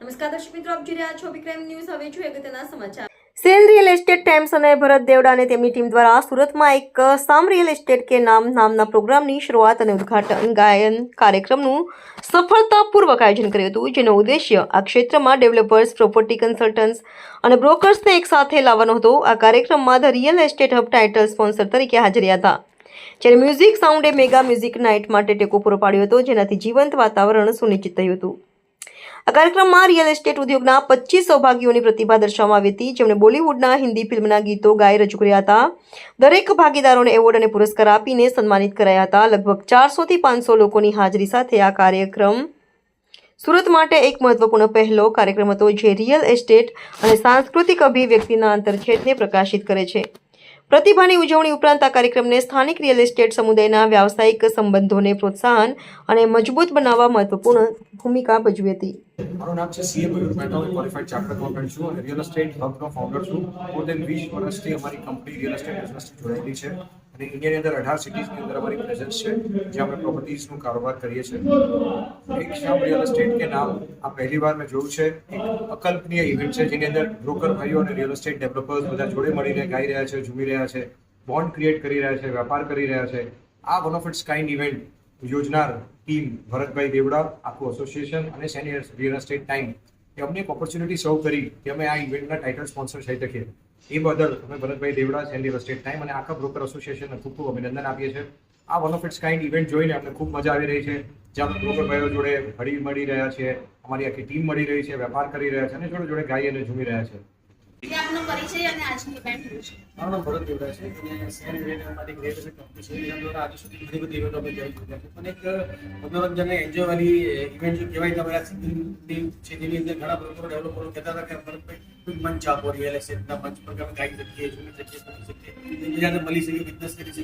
નમસ્કાર દર્શક મિત્રો, આપ જોઈ રહ્યા છો વિક્રમ ન્યૂઝ. હવે જોઈએ અગત્યના સમાચાર. સેલ રિયલ એસ્ટેટ ટાઈમ્સ અને ભરત દેવડા અને તેમની ટીમ દ્વારા સુરતમાં એક સામ રિયલ એસ્ટેટ કે નામ નામના પ્રોગ્રામની શરૂઆત અને ઉદ્ઘાટન ગાયન કાર્યક્રમનું સફળતાપૂર્વક આયોજન કર્યું હતું, જેનો ઉદ્દેશ્ય આ ક્ષેત્રમાં ડેવલપર્સ, પ્રોપર્ટી કન્સલ્ટન્ટ્સ અને બ્રોકર્સને એક સાથે લાવવાનો હતો. આ કાર્યક્રમમાં the real estate hub title sponsor તરીકે હાજરી હતા, જ્યારે મ્યુઝિક સાઉન્ડે મેગા મ્યુઝિક નાઇટ માટે ટેકો પૂરો પાડ્યો હતો, જેનાથી જીવંત વાતાવરણ સુનિશ્ચિત થયું હતું. આ કાર્યક્રમમાં રિયલ એસ્ટેટ ઉદ્યોગના પચીસ સૌભાગીઓની પ્રતિભા દર્શાવવામાં આવી હતી. જેમણે બોલિવૂડના હિન્દી ફિલ્મના ગીતો ગાઈ રજૂ કર્યા હતા. દરેક ભાગીદારોને એવોર્ડ અને પુરસ્કાર આપીને સન્માનિત કરાયા હતા. લગભગ ચારસોથી પાંચસો લોકોની હાજરી સાથે આ કાર્યક્રમ સુરત માટે એક મહત્વપૂર્ણ પહેલો કાર્યક્રમ હતો, જે રિયલ એસ્ટેટ અને સાંસ્કૃતિક અભિવ્યક્તિના આંતરછેદને પ્રકાશિત કરે છે. પ્રતિભાની ઉજવણી ઉપરાંત આ કાર્યક્રમને સ્થાનિક રિયલ એસ્ટેટ સમુદાયના વ્યાવસાયિક સંબંધોને પ્રોત્સાહન અને મજબૂત બનાવવા મહત્વપૂર્ણ ભૂમિકા ભજવી હતી. મારું નામ છે સીએ મયુર મહેતા હું ક્વોલિફાઈડ ચાર્ટર્ડ એકાઉન્ટન્ટ છું અને રિયલ એસ્ટેટ હબનો ફાઉન્ડર છું. મોર દેન વીસ વર્ષથી અમારી કંપની રિયલ એસ્ટેટ બિઝનેસથી જોડાયેલી છે અને ઇન્ડિયાની અંદર અઢાર સિટીઝની અંદર અમારી પ્રેઝન્સ છે જે અમે પ્રોપર્ટીઝનું કારોબાર કરીએ છીએ. એક શ્યામ રિયલ એસ્ટેટ કે નામ આ પહેલી વાર મેં જોયું છે. એક અકલ્પનીય ઇવેન્ટ છે, જેની અંદર બ્રોકર ભાઈઓ અને રિયલ એસ્ટેટ ડેવલપર્સ બધા જોડે મળીને ગાઈ રહ્યા છે, ઝૂમી રહ્યા છે બોન્ડ ક્રિએટ કરી રહ્યા છે, વેપાર કરી રહ્યા છે. આ one of its kind event યોજનાર team Bharatbhai Devda, આખું એસોસિએશન અને સેનિયર રિયલ એસ્ટેટ ટાઈમ. કે અમને એક ઓપોર્ચ્યુનિટી સર્વ કરી કે અમે આ ઇવેન્ટના ટાઇટલ સ્પોન્સર થઈ શકીએ. એ બદલ અમે Bharatbhai Devda senior state time અને આખા બ્રોકર એસોસિએશનને ખૂબ ખૂબ અભિનંદન આપીએ છીએ. આ one of its kind event જોઈને અમને ખૂબ મજા આવી રહી છે. જ્યાં બ્રોકર ભાઈઓ જોડે હળી મળી રહ્યા છે. અમારી આખી ટીમ મળી રહી છે, વેપાર કરી રહ્યા છે અને જોડે જોડે ગાઈ અને ઝૂમી રહ્યા છે. જે આપનો પરિચય ઘણી બધી ઇવેન્ટો અમે જોઈ ચૂક્યા છે પણ એક મનોરંજન અને ઇવેન્ટ જો કહેવાય તો અમારા અંદર ઘણા પ્રકારો ડેવલપરો કહેતા હતા કે ભરતભાઈ મંચ આપો રિયલ એસ્ટેટના મંચ પર અમે શકીએ કરી મળી શકીએ બિઝનેસ કરી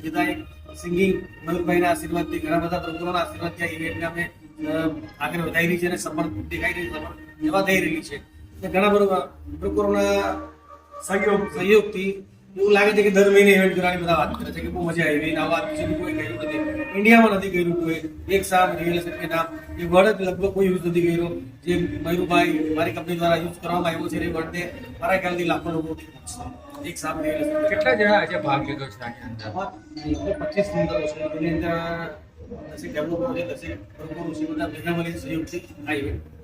સિંગિંગ મયુરભાઈના આશીર્વાદથી, ઘણા બધા પ્રભુઓના આશીર્વાદથી આ અમે આગળ વધારી રહી છે અને સમર્થ દેખાઈ રહી છે, સમર્થ જવા થઈ રહી છે. ઘણા બધા પ્રભુઓના સહયોગ સહયોગથી એવું લાગે છે કે દર મહિને ઇવેન્ટ કરવાની બધા વાત કરે છે કે બહુ મજા આવી આ વાત છે કોઈ કર્યું નથી. ઇન્ડિયામાં નથી કર્યું કોઈ. એક સાપ રિયલ એસ્ટેટ કે નામ. એ વર્ડ લગભગ કોઈ યુઝ નથી કર્યો. જે મયુરભાઈ મારી કંપની દ્વારા યુઝ કરવામાં આવ્યો છે એ વર્ડને મારા ખ્યાલથી લાખો લોકો એક સાપ રિયલ એસ્ટેટ કેટલા જણા આજે ભાગ લીધો છે આની અંદર? પચીસ સુંદરો છે. એની અંદર દસેક ડેવલપરો છે દસેક પ્રભુઓ છે બધા ભેગા મળીને સહયોગથી આ ઇવેન્ટ